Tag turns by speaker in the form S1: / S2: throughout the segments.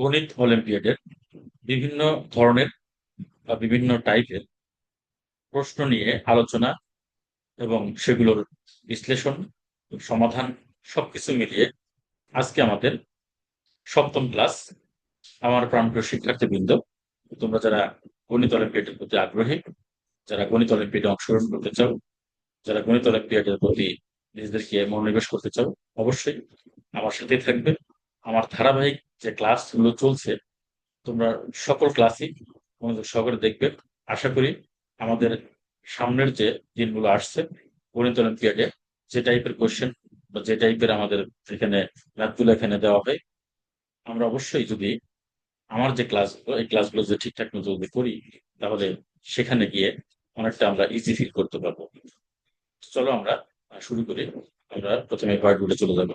S1: গণিত অলিম্পিয়াডের বিভিন্ন ধরনের বা বিভিন্ন টাইপের প্রশ্ন নিয়ে আলোচনা এবং সেগুলোর বিশ্লেষণ, সমাধান সবকিছু মিলিয়ে আজকে আমাদের সপ্তম ক্লাস আমার প্রাণপ্রিয় শিক্ষার্থীবৃন্দ, তোমরা যারা গণিত অলিম্পিয়াডের প্রতি আগ্রহী, যারা গণিত অলিম্পিয়াডে অংশগ্রহণ করতে চাও, যারা গণিত অলিম্পিয়াডের প্রতি নিজেদেরকে মনোনিবেশ করতে চাও, অবশ্যই আমার সাথেই থাকবে। আমার ধারাবাহিক যে ক্লাসগুলো চলছে, তোমরা সকল ক্লাসই মনোযোগ সহকারে দেখবে। আশা করি আমাদের সামনের যে দিনগুলো আসছে, গণিত অলিম্পিয়াডে যে টাইপের কোয়েশ্চেন বা যে টাইপের আমাদের এখানে ম্যাথগুলো এখানে দেওয়া হয়, আমরা অবশ্যই যদি আমার যে ক্লাসগুলো এই ক্লাসগুলো যদি ঠিকঠাক মতো যদি করি, তাহলে সেখানে গিয়ে অনেকটা আমরা ইজি ফিল করতে পারব। চলো আমরা শুরু করি। আমরা প্রথমে পার্টগুলো চলে যাব।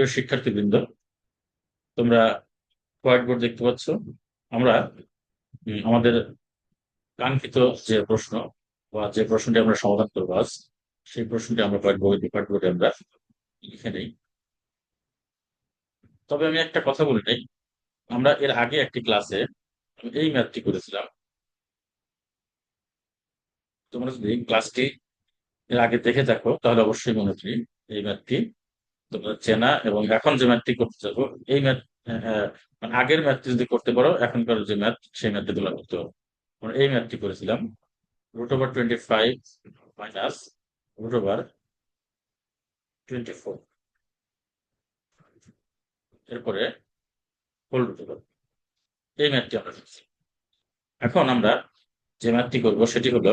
S1: প্রিয় শিক্ষার্থীবৃন্দ, তোমরা হোয়াইট বোর্ড দেখতে পাচ্ছ। আমরা আমাদের কাঙ্ক্ষিত যে প্রশ্ন বা যে প্রশ্নটি আমরা সমাধান করব আজ, সেই প্রশ্নটি আমরা হোয়াইট বোর্ড, হোয়াইট বোর্ডে আমরা লিখে নেই। তবে আমি একটা কথা বলি নাই। আমরা এর আগে একটি ক্লাসে এই ম্যাথটি করেছিলাম। তোমরা যদি ক্লাসটি এর আগে দেখে থাকো, তাহলে অবশ্যই মনে করি এই ম্যাথটি চেনা এবং এখন যে ম্যাথটি করতে যাব এই ম্যাথ মানে আগের ম্যাথটি যদি করতে পারো, এখনকার যে ম্যাথ, সেই ম্যাথটি তোলা করতে আমরা এই ম্যাথটি করেছিলাম। Root over twenty five minus root over twenty four এরপরে হোল রুট ওভার এই ম্যাথটি আমরা করছি। এখন আমরা যে ম্যাথটি করব, সেটি হলো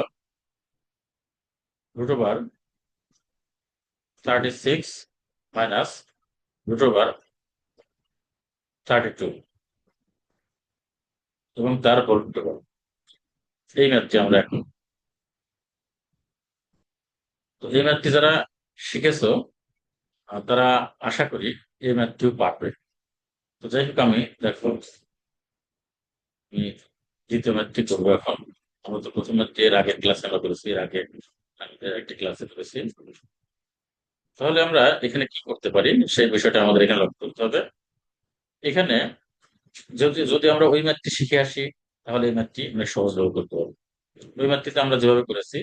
S1: root over thirty six minus root over thirty two এবং তার হোল এই ম্যাথটি আমরা এখন তো এই ম্যাথটি যারা শিখেছ তারা আশা করি এই ম্যাথটিও পারবে। তো যাই হোক, আমি দেখো, আমি দ্বিতীয় ম্যাথটি করব এখন। আমরা তো প্রথম ম্যাথটি এর আগের ক্লাসে আমরা করেছি, এর আগে একটি ক্লাসে করেছি। তাহলে আমরা এখানে কি করতে পারি? সেই বিষয়টা আমাদের এখানে লক্ষ্য করতে হবে। এখানে যদি যদি আমরা ওই ম্যাথটি শিখে আসি, তাহলে এই ম্যাথটি আমরা সহজভাবে করতে পারব। ওই ম্যাথটিতে আমরা যেভাবে করেছি,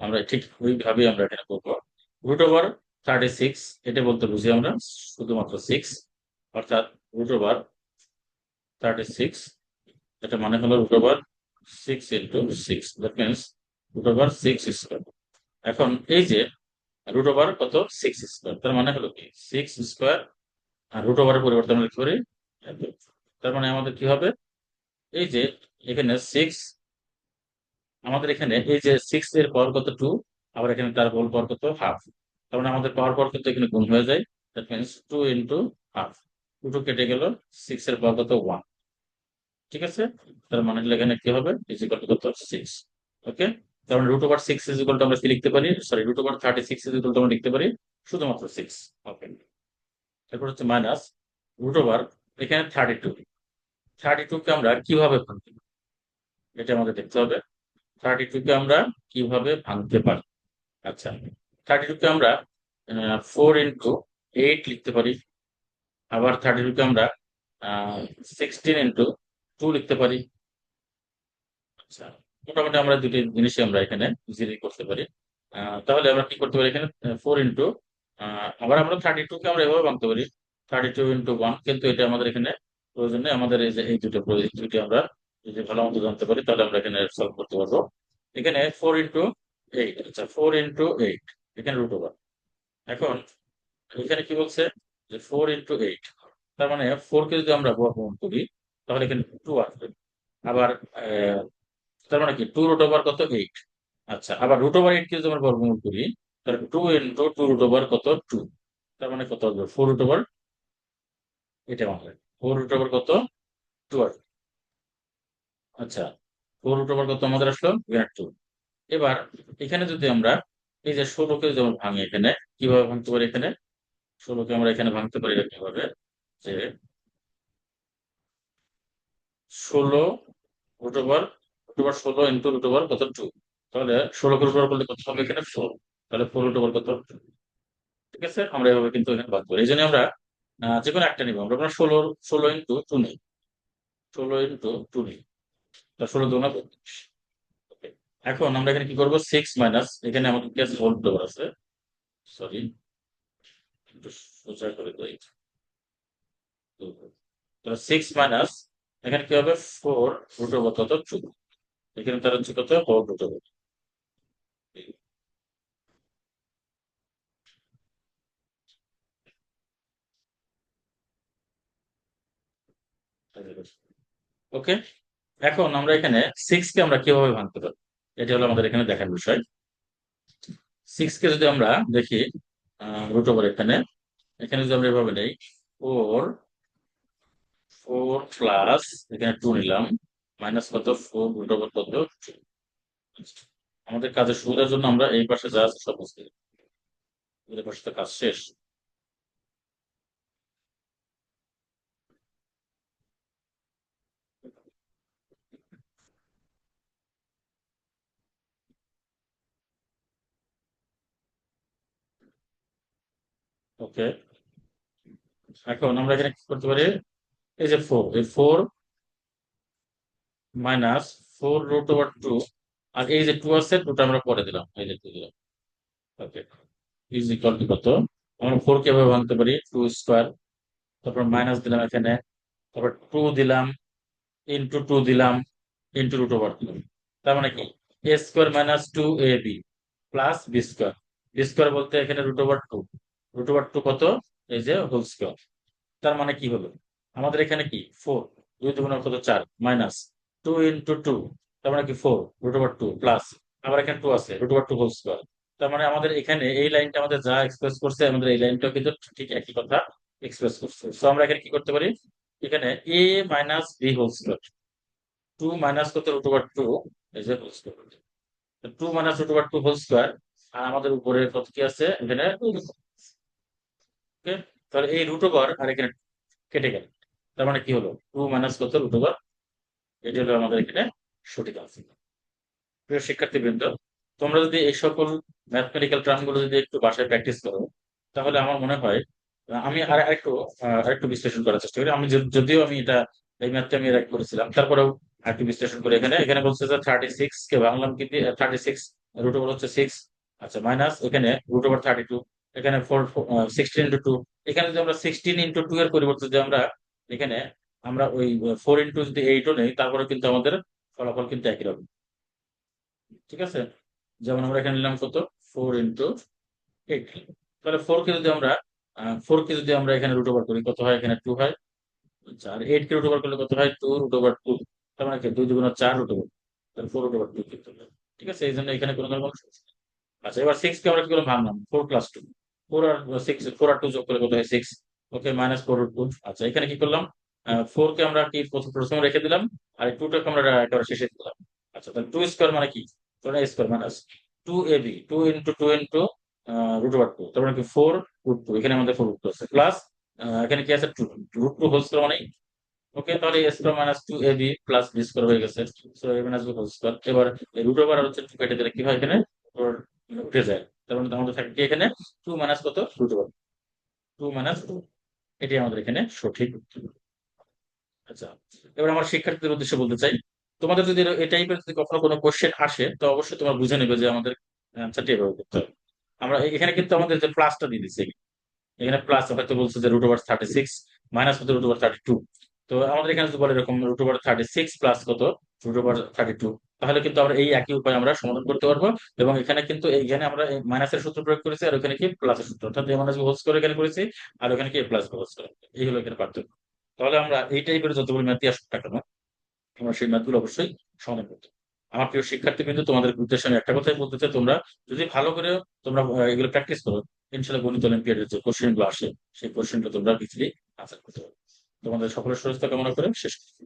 S1: আমরা ঠিক ওইভাবে আমরা এখানে করব। রুট ওভার থার্টি সিক্স এটা বলতে বুঝি আমরা, শুধুমাত্র সিক্স অর্থাৎ রুট ওভার থার্টি সিক্স এটা মানে হলো root over six into six that means root over six square এখন এই যে রুট ওভার কত? সিক্স স্কোয়ার তার মানে হলো কি? সিক্স স্কোয়ার আর রুট ওভারের পরিবর্তে আমরা লিখতে পারি তার মানে আমাদের কি হবে? এই যে এখানে সিক্স আমাদের এখানে এই যে সিক্স এর পাওয়ার কত? টু আবার এখানে তার হোল পাওয়ার কত? হাফ তার মানে আমাদের পাওয়ার পাওয়ার কত এখানে গুণ হয়ে যায়। That means two into half two two কেটে গেল সিক্স এর পাওয়ার কত? ওয়ান ঠিক আছে? তার মানে এখানে কি হবে? ইজিকাল কত? সিক্স ওকে মানে root over six equal two আমরা কি লিখতে পারি? Sorry root over thirty six equal two আমরা লিখতে পারি শুধুমাত্র সিক্স ওকে তারপর হচ্ছে মাইনাস রুট ওভার এখানে থার্টি টু থার্টি টু কে আমরা কীভাবে ভাঙতে পারি এটা আমাদের দেখতে হবে। থার্টি টু কে আমরা কীভাবে ভাঙতে পারি? আচ্ছা থার্টি টু কে আমরা ফোর ইন্টু এইট লিখতে পারি। আবার থার্টি টু কে আমরা সিক্সটিন ইন্টু টু লিখতে পারি। আচ্ছা। মোটামুটি আমরা দুটি জিনিসই আমরা এখানে ইজিলি করতে পারি। তাহলে আমরা কি করতে পারি এখানে? ফোর ইন্টু আবার আমরা থার্টি টু কে আমরা এভাবে ভাঙতে পারি। থার্টি টু ইন্টু ওয়ান কিন্তু এটা আমাদের এখানে প্রয়োজন নেই আমাদের এই যে, এই দুটো দুটি আমরা যদি ভালো মতো জানতে পারি তাহলে আমরা এখানে সলভ করতে পারব। এখানে ফোর ইন্টু এইট আচ্ছা ফোর ইন্টু এইট এখানে রুট ওভার এখন এখানে কি বলছে? যে ফোর ইন্টু এইট তার মানে ফোর কে যদি আমরা বর্গমূল করি তাহলে এখানে টু আসবে। আবার তার মানে কি? টু রুট ওভার কত? এইট আচ্ছা আবার রুট ওভার এইট কে যদি আমরা বর্গমূল করি, তাহলে two into two root over কত? টু তার মানে কত আসবে? ফোর রুট ওভার এটা বাংলা ফোর রুট ওভার কত? আসবে আচ্ছা ফোর রুট ওভার কত আমাদের আসলো? টু এবার এখানে যদি আমরা এই যে ষোলোকে যেমন ভাঙি এখানে, কীভাবে ভাঙতে পারি এখানে? ষোলোকে আমরা এখানে ভাঙতে পারি কীভাবে যে ষোলো রুট ওভার রুট ষোলো ইন্টু রুট ওভার কত? টু তাহলে ষোলোকে রুট করলে কত হবে এখানে? ফোর তাহলে ফোর রুট ওভার কত? ঠিক আছে? আমরা এভাবে কিন্তু এখানে বাদ করি এই জন্য আমরা যে কোনো একটা নিব। আমরা ষোলো ষোলো ইন্টু টু নিই। ষোলো ইন্টু টু নিই। তা ষোলো দুগুণা বত্রিশ এখন আমরা এখানে কি করব? সিক্স মাইনাস এখানে আমাদের কি আছে হোল ওভার আছে। সরি একটু সোজা করে দিই। সিক্স মাইনাস এখানে কি হবে? ফোর রুট ওভার কত? টু এখানে তার হচ্ছে কত? রুট ওভার ওকে এখন আমরা এখানে সিক্স কে আমরা কীভাবে ভাঙতে পারি? এটা হলো আমাদের এখানে দেখার বিষয়। সিক্স কে যদি আমরা দেখি রুট ওভার এখানে এখানে যদি আমরা এভাবে নেই ফোর ফোর প্লাস এখানে টু নিলাম। মাইনাস কত? ফোর রুট ওভার কত? আমাদের কাজের সুবিধার জন্য আমরা এই পাশে যা আছে সব বুঝতে পাশে তো কাজ শেষ। ওকে এখন আমরা এখানে কি করতে পারি? এই যে ফোর এই four minus four root over two আর এই যে টু আছে টুটা আমরা পরে দিলাম। এই যে টু দিলাম। ওকে ইজ ইকুয়াল টু কত? আমরা ফোর কে কীভাবে ভাঙতে পারি? টু স্কোয়ার তারপর মাইনাস দিলাম এখানে। তারপর টু দিলাম ইন্টু টু দিলাম ইন্টু রুট ওভার দিলাম তার মানে কি? A square minus two A B plus B square B square বলতে এখানে root over two root over two কত? এই যে হোল স্কোয়ার তার মানে কি হলো? আমাদের এখানে কি? ফোর দুই দুগুণ কত? চার। মাইনাস টু ইন্টু টু তার মানে কি four root over two plus আবার এখানে টু আছে root over two whole square তার মানে আমাদের এখানে এই লাইনটা আমাদের যা এক্সপ্রেস করছে, আমাদের এই লাইনটাও কিন্তু ঠিক একই কথা এক্সপ্রেস করছে। তো আমরা এখানে কি করতে পারি? এখানে A minus B whole square two minus কত? রুট ওভার টু এই যে whole square two minus root over two whole square আর আমাদের উপরে কত কি আছে? এখানে তাহলে এই রুট ওভার আর এখানে কেটে গেল। তার মানে কি হলো? টু মাইনাস কত? রুট ওভার এটি হলো আমাদের এখানে সঠিক আনসার প্রিয় শিক্ষার্থীবৃন্দ, তোমরা যদি এই সকল ম্যাথমেটিক্যাল টার্মগুলো যদি একটু বাসায় প্র্যাকটিস করো, তাহলে আমার মনে হয়, আমি আর একটু আরেকটু বিশ্লেষণ করার চেষ্টা করি। আমি যদিও আমি এটা, এই ম্যাথটা আমি এর করেছিলাম, তারপরেও আরেকটু বিশ্লেষণ করে। এখানে এখানে বলছে যে থার্টি সিক্স কে ভাঙলাম কি থার্টি সিক্স রুট ওভার হচ্ছে সিক্স আচ্ছা মাইনাস এখানে রুট ওভার থার্টি টু এখানে ফোর সিক্সটিন ইন্টু টু এখানে যদি আমরা সিক্সটিন ইন্টু টু এর পরিবর্তে যদি আমরা এখানে আমরা ওই ফোর ইন্টু যদি এইটও নেই তারপরে কিন্তু আমাদের ফলাফল কিন্তু একই রকম। ঠিক আছে? যেমন আমরা এখানে নিলাম কত? ফোর ইন্টু এইট তাহলে ফোর কে যদি আমরা ফোর কে যদি আমরা এখানে রুট ওভার করি, কত হয় এখানে টু হয়? আর এইট কে রুট ওভার করলে কত হয়? টু রুট ওভার টু তার মানে দুই দুগুণ চার রুট ওভার তাহলে ফোর রুট ওভার টু কিন্তু ঠিক আছে? এই জন্য এখানে কোনো ধরনের সমস্যা আচ্ছা এবার সিক্স কে আমরা কি করে ভাঙলাম। ফোর প্লাস টু ফোর আর সিক্স ফোর আর টু যোগ করলে কত হয়? Six okay minus four root two আচ্ছা এখানে কি করলাম? ফোর কে আমরা কি প্রথম রেখে দিলাম, আর টুটাকে আমরা একেবারে শেষে দিলাম। আচ্ছা তাহলে টু স্কোয়ার মানে কি? Square minus two A B two into two into root over two তার মানে কি ফোর রুট টু এখানে আমাদের ফোর রুট টু আছে। প্লাস এখানে কি আছে two root two whole square মানে ওকে তাহলে A square minus two A B plus B square হয়ে গেছে। So A minus B whole square এবার রুট ওভার হচ্ছে টু কেটে দিলে কি হয় এখানে? উঠে যায়। তার মানে আমাদের থাকে এখানে? টু মাইনাস কত? Root over two minus two এটি আমাদের এখানে সঠিক উত্তর। আচ্ছা এবার আমার শিক্ষার্থীদের উদ্দেশ্যে বলতে চাই, তোমাদের যদি এই টাইপের যদি কখনো কোনো কোশ্চেন আসে, তো অবশ্যই তোমরা বুঝে নেবে যে আমাদের অ্যান্সারটি এভাবে করতে হবে। আমরা এখানে কিন্তু আমাদের যে প্লাসটা দিয়ে দিচ্ছি এখানে প্লাস হয়তো বলছে যে root over thirty six minus কত রুট ওভার থার্টি টু তো আমাদের এখানে যদি বলে এরকম root over thirty six plus কত? রুট ওভার থার্টি টু তাহলে কিন্তু আমরা এই একই উপায় আমরা সমাধান করতে পারব এবং এখানে কিন্তু এইখানে আমরা মাইনাসের সূত্র প্রয়োগ করেছি আর ওখানে কি প্লাসের সূত্র। অর্থাৎ এ মাইনাস হোলস করে এখানে করেছি আর ওখানে কি প্লাস হোলস করে এই হলো এখানে পার্থক্য। তাহলে আমরা এই টাইপের যতগুলো ম্যাথই আসুক না কেন আমরা সেই ম্যাথগুলো অবশ্যই সমাধান করতে আমার প্রিয় শিক্ষার্থী কিন্তু তোমাদের গ্রুপদের সামনে একটা কথাই বলতে চাই, তোমরা যদি ভালো করে তোমরা এগুলো প্র্যাকটিস করো ইনশাল্লাহ গণিত অলিম্পিয়াডের যে কোশ্চেনগুলো আসে, সেই কোশ্চেনটা তোমরা ইজিলি আনসার করতে পারবে তোমাদের সকলের সুস্থ কামনা করে শেষ করছি।